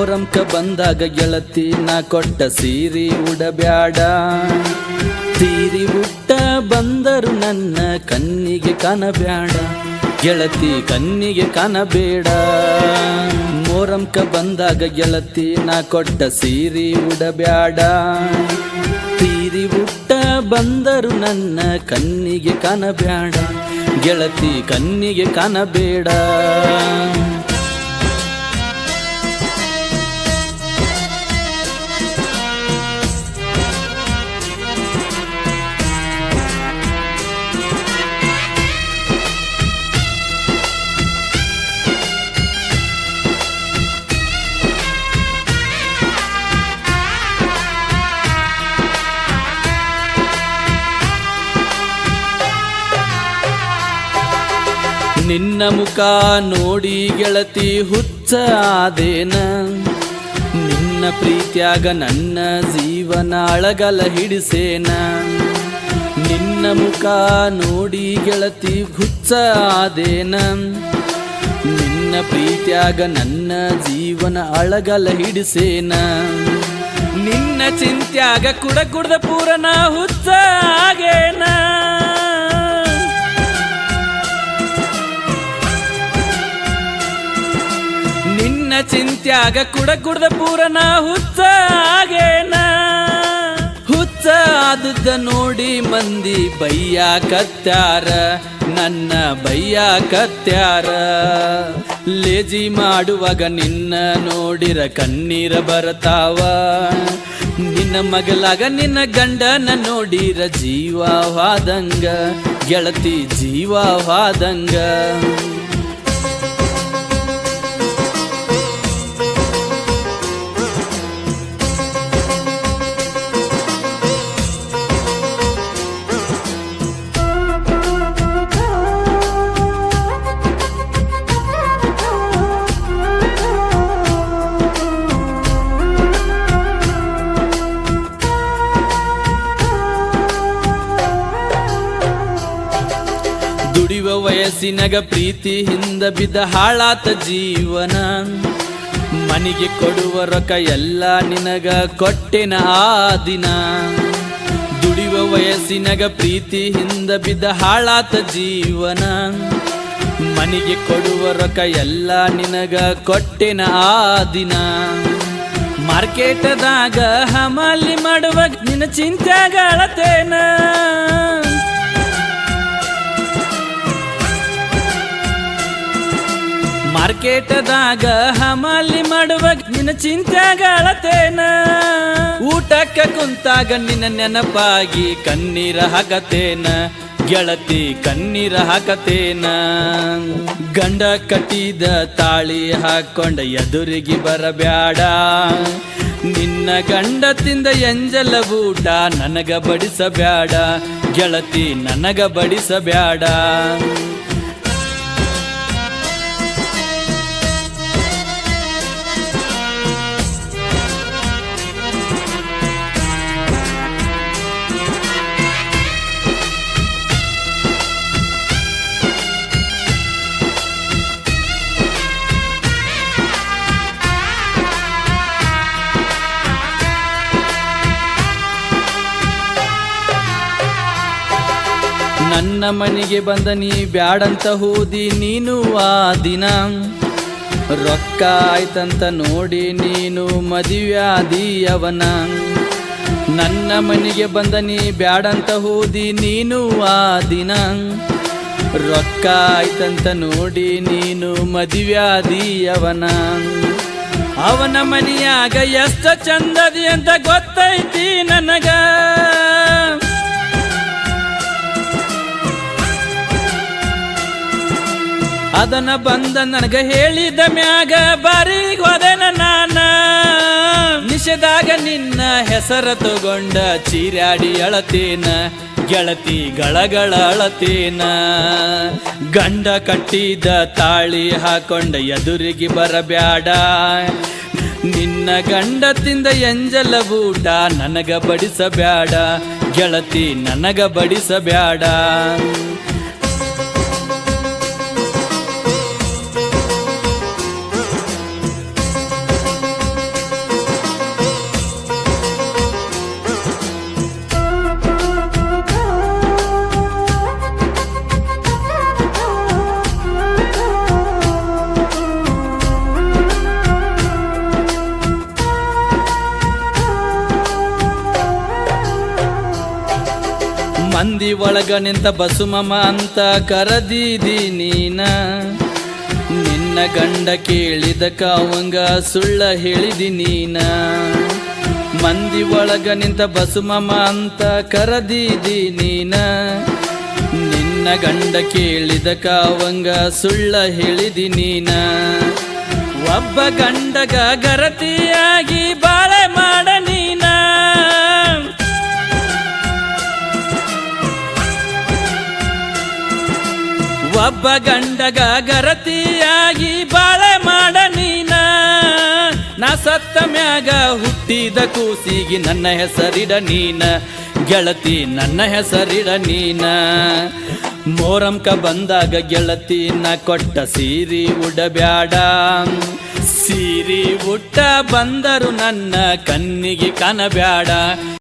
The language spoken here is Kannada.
ಮೋರಂಕ ಬಂದಾಗ ಗೆಳತಿ ನಾ ಕೊಟ್ಟ ಸೀರಿ ಉಡಬ್ಯಾಡ. ತೀರಿ ಉಟ್ಟ ಬಂದರು ನನ್ನ ಕಣ್ಣಿಗೆ ಕಾಣಬ್ಯಾಡ. ಗೆಳತಿ ಕಣ್ಣಿಗೆ ಕಾಣಬೇಡ. ಮೋರಂಕ ಬಂದಾಗ ಗೆಳತಿ ನಾ ಕೊಟ್ಟ ಸೀರಿ ಉಡಬ್ಯಾಡ. ತೀರಿ ಉಟ್ಟ ಬಂದರು ನನ್ನ ಕಣ್ಣಿಗೆ ಕಾಣಬ್ಯಾಡ. ಗೆಳತಿ ಕಣ್ಣಿಗೆ ಕಾಣಬೇಡ. ನಿನ್ನ ಮುಖ ನೋಡಿ ಗೆಳತಿ, ಹುಚ್ಚ ಆದೇನ? ನಿನ್ನ ಪ್ರೀತ್ಯಾಗ ನನ್ನ ಜೀವನ ಅಳಗಲ ಹಿಡಿಸೇನ ನಿನ್ನ ಮುಖ ನೋಡಿ ಗೆಳತಿ, ಹುಚ್ಚ ಆದೇನ? ನಿನ್ನ ಪ್ರೀತ್ಯಾಗ ನನ್ನ ಜೀವನ ಅಳಗಲ ಹಿಡಿಸೇನ ನಿನ್ನ ಚಿಂತ್ಯಾಗ ಕುಡ ಕುಡ್ದ ಪೂರನ ಹುಚ್ಚ ಆಗೇನ? ಚಿಂತ್ಯಾಗ ಕುಡ ಕುಡ್ದ ಪೂರನ ಹುಚ್ಚ ಆಗೇನ? ಹುಚ್ಚ ಆದದ್ದ ನೋಡಿ ಮಂದಿ ಬಯ್ಯ ಕತ್ಯಾರ, ನನ್ನ ಬಯ್ಯ ಕತ್ಯಾರ. ಲೇಜಿ ಮಾಡುವಾಗ ನಿನ್ನ ನೋಡಿರ ಕಣ್ಣೀರ ಬರತಾವ. ನಿನ್ನ ಮಗಲಾಗ ನಿನ್ನ ಗಂಡನ ನೋಡಿರ ಜೀವವಾದಂಗ ಗೆಳತಿ ಜೀವವಾದಂಗ ವಯಸ್ಸಿನಗ ಪ್ರೀತಿ ಹಿಂದ ಬಿದ್ದ ಹಾಳಾತ ಜೀವನ. ಮನಿಗೆ ಕೊಡುವ ರೊಕ್ಕ ಎಲ್ಲ ನಿನಗ ಕೊಟ್ಟಿನ ಆ ದಿನ. ದುಡಿಯುವ ವಯಸ್ಸಿನಗ ಪ್ರೀತಿ ಹಿಂದ ಬಿದ್ದ ಹಾಳಾತ ಜೀವನ. ಮನಿಗೆ ಕೊಡುವ ರೊಕ್ಕ ಎಲ್ಲ ನಿನಗ ಕೊಟ್ಟಿನ ಆ ದಿನ. ಮಾರ್ಕೆಟದಾಗ ಹಮಾಲಿ ಮಾಡುವ ನಿನ್ನ ಚಿಂತೆಗಳತೇನ ಮಾರ್ಕೆಟದಾಗ ಹಮಾಲಿ ಮಾಡುವ ನಿನ್ನ ಚಿಂತೆಗಳತೇನ? ಊಟಕ್ಕ ಕುಂತಾಗ ನಿನ್ನ ನೆನಪಾಗಿ ಕಣ್ಣೀರ ಹಾಕತೇನ? ಗೆಳತಿ ಕಣ್ಣೀರ ಹಾಕತೇನ? ಗಂಡ ಕಟ್ಟಿದ ತಾಳಿ ಹಾಕೊಂಡ ಎದುರಿಗೆ ಬರಬ್ಯಾಡ. ನಿನ್ನ ಗಂಡ ತಿಂದ ಎಂಜಲ ಊಟ ನನಗ ಬಡಿಸಬ್ಯಾಡ. ಗೆಳತಿ ನನಗ ಬಡಿಸಬ್ಯಾಡ. ನನ್ನ ಮನೆಗೆ ಬಂದ ನೀ ಬ್ಯಾಡಂತ ಹೋದಿ ನೀನು ಆ ದಿನ. ರೊಕ್ಕ ಆಯ್ತಂತ ನೋಡಿ ನೀನು ಮದುವೆ ಅವನ ನನ್ನ ಮನೆಗೆ ಬಂದ ನೀ ಬ್ಯಾಡಂತ ಹೋದಿ ನೀನು ಆ ದಿನ. ರೊಕ್ಕ ಆಯ್ತಂತ ನೋಡಿ ನೀನು ಮದುವೆ ಅವನ ಅವನ ಮನೆಯಾಗ ಎಷ್ಟ ಚಂದದಿ ಅಂತ ಗೊತ್ತೈತಿ ನನಗ. ಅದನ್ನ ಬಂದ ನನಗ ಹೇಳಿದ ಮ್ಯಾಗ ಬಾರಿ ಹೋದೆನ ನಾನ. ನಿಷೇಧಾಗ ನಿನ್ನ ಹೆಸರ ತಗೊಂಡ ಚೀರಾಡಿ ಅಳತೇನ, ಗೆಳತಿ ಗಳಗಳ ಅಳತೇನ. ಗಂಡ ಕಟ್ಟಿದ ತಾಳಿ ಹಾಕೊಂಡ ಎದುರಿಗೆ ಬರಬ್ಯಾಡ. ನಿನ್ನ ಗಂಡ ತಿಂದ ಎಂಜಲ ಊಟ ನನಗ ಬಡಿಸಬ್ಯಾಡ, ಗೆಳತಿ ನನಗ ಬಡಿಸಬ್ಯಾಡ. ಮಂದಿ ಒಳಗ ನಿಂತ ಬಸುಮಮ ಅಂತ ಕರದೀದಿ ನೀನ. ನಿನ್ನ ಗಂಡ ಕೇಳಿದ ಅವಂಗ ಸುಳ್ಳ ಹೇಳಿದಿ ನೀನ. ಮಂದಿ ಒಳಗ ನಿಂತ ಬಸುಮಮ ಅಂತ ಕರದೀದಿ ನೀನ. ನಿನ್ನ ಗಂಡ ಕೇಳಿದ ಅವಂಗ ಸುಳ್ಳ ಹೇಳಿದಿ ನೀನ. ಒಬ್ಬ ಗಂಡಗ ಗರತಿಯಾಗಿ ಒಬ್ಬ ಗಂಡಗ ಗರತಿಯಾಗಿ ಬಾಳೆ ಮಾಡ ನೀನ. ನಾ ಸತ್ತ ಮ್ಯಾಗ ಹುಟ್ಟಿದ ಕೂಸಿಗೆ ನನ್ನ ಹೆಸರಿಡ ನೀನ. ಗೆಳತಿ, ನನ್ನ ಹೆಸರಿಡ ನೀನ. ಮೋರಂಕ ಬಂದಾಗ ಗೆಳತಿ ನಾ ಕೊಟ್ಟ ಸೀರಿ ಉಡಬ್ಯಾಡ. ಸೀರಿ ಉಟ್ಟ ಬಂದರು ನನ್ನ ಕಣ್ಣಿಗೆ ಕನಬ್ಯಾಡ